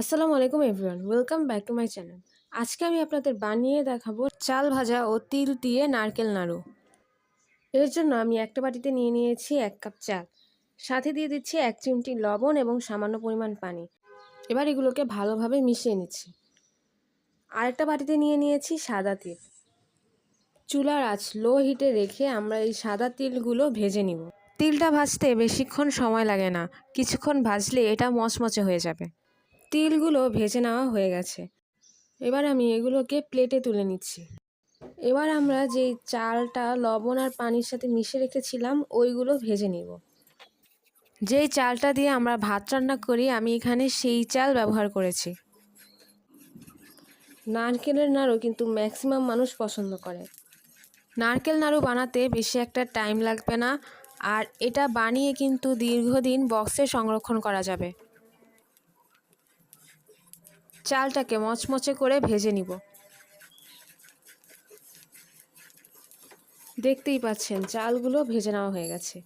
আসসালামু আলাইকুম everyone, welcome back to my channel. আজকে আমি আপনাদের বানিয়ে দেখাবো চাল ভাজা ও তিল দিয়ে নারকেল নাড়ু। এর জন্য আমি একটা বাটিতে নিয়ে নিয়েছি এক কাপ চাল। সাথে দিয়ে দিচ্ছি এক চিমটি লবণ এবং সামান্য পরিমাণ পানি। এবার এগুলোকে ভালোভাবে মিশিয়ে নিচ্ছি। আরেকটা বাটিতে নিয়ে নিয়েছি সাদা তিল। চুলার আঁচ লো হিটে রেখে আমরা এই সাদা তিলগুলো ভেজে নিব। তিলটা ভাজতে বেশিক্ষণ সময় লাগে না। কিছুক্ষণ ভাজলে এটা মচমচে হয়ে যাবে। তিলগুলো ভেজে নেওয়া হয়ে গেছে। এবার আমি এগুলোকে প্লেটে তুলে নিচ্ছি। এবার আমরা যে চালটা, লবণ আর পানির সাথে মিশে রেখেছিলাম, ওইগুলো ভেজে নিব। যেই চালটা দিয়ে আমরা ভাত রান্না করি, আমি এখানে সেই চাল ব্যবহার করেছি। নারকেলের নাড়ু কিন্তু ম্যাক্সিমাম মানুষ পছন্দ করে। নারকেল নাড়ু বানাতে বেশি একটা টাইম লাগবে না, আর এটা বানিয়ে কিন্তু দীর্ঘদিন বক্সে সংরক্ষণ করা যাবে। চালটাকে মচমচে করে ভেজে নিব। দেখতেই পাচ্ছেন, চালগুলো ভেজে নেওয়া হয়ে গেছে।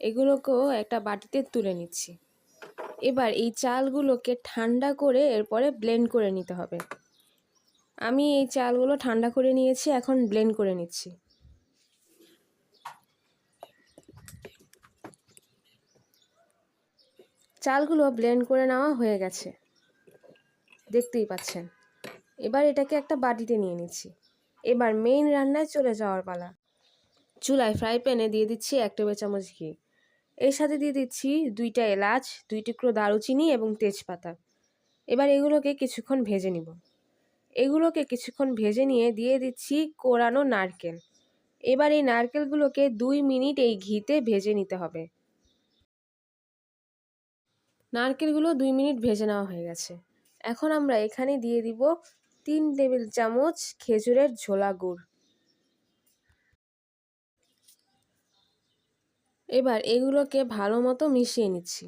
এগুলোকেও একটা বাটিতে তুলে নিচ্ছি। এবার এই চালগুলোকে ঠান্ডা করে এরপরে ব্লেন্ড করে নিতে হবে। আমি এই চালগুলো ঠান্ডা করে নিয়েছি, এখন ব্লেন্ড করে নিচ্ছি। চালগুলো ব্লেন্ড করে নেওয়া হয়ে গেছে। দেখতেই পাচ্ছেন। এবার এটাকে একটা বাটিতে নিয়ে নিচ্ছি। এবার মেইন রান্নায় চলে যাওয়ার পালা। চুলায় ফ্রাই প্যানে দিয়ে দিচ্ছি এক টেবিল চামচ ঘি। এর সাথে দিয়ে দিচ্ছি দুইটা এলাচ, দুই টুকরো দারুচিনি এবং তেজপাতা। এবার এগুলোকে কিছুক্ষণ ভেজে নিব। এগুলোকে কিছুক্ষণ ভেজে নিয়ে দিয়ে দিচ্ছি কোরানো নারকেল। এবার এই নারকেলগুলোকে দুই মিনিট এই ঘিতে ভেজে নিতে হবে। নারকেলগুলো দুই মিনিট ভেজে নেওয়া হয়ে গেছে। এখন আমরা এখানে দিয়ে দিব তিন টেবিল চামচ খেজুরের ঝোলা গুড়। এবার এগুলোকে ভালো মতো মিশিয়ে নিচ্ছি।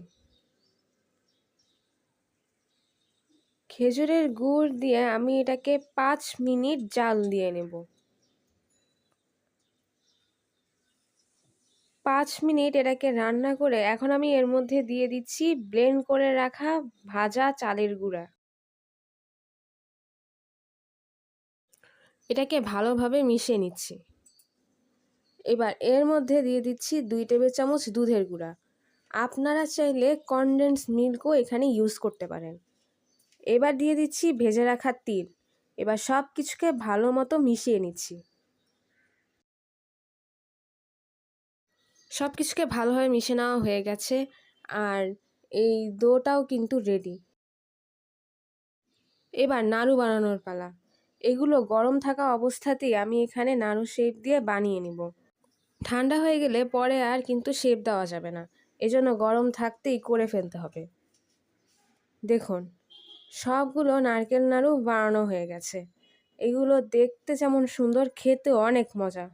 খেজুরের গুড় দিয়ে আমি এটাকে পাঁচ মিনিট জাল দিয়ে নেব। পাঁচ মিনিট এটাকে রান্না করে এখন আমি এর মধ্যে দিয়ে দিচ্ছি ব্লেন্ড করে রাখা ভাজা চালের গুঁড়া। এটাকে ভালোভাবে মিশিয়ে নিচ্ছি। এবার এর মধ্যে দিয়ে দিচ্ছি দুই টেবিল চামচ দুধের গুঁড়া। আপনারা চাইলে কনডেন্স মিল্কও এখানে ইউজ করতে পারেন। এবার দিয়ে দিচ্ছি ভেজে রাখা তিল। এবার সব কিছুকে ভালো মতো মিশিয়ে নিচ্ছি। সব কিছুকে ভালোভাবে মিশে নেওয়া হয়ে গেছে আর এই দোটাও কিন্তু রেডি এবার নাড়ু বানানোর পালা। এগুলো গরম থাকা অবস্থাতেই আমি এখানে নাড়ু শেপ দিয়ে বানিয়ে নিব। ঠান্ডা হয়ে গেলে পরে আর কিন্তু শেপ দেওয়া যাবে না। এজন্য গরম থাকতেই করে ফেলতে হবে। দেখুন, সবগুলো নারকেল নাড়ু বানানো হয়ে গেছে। এগুলো দেখতে যেমন সুন্দর খেতে অনেক মজা।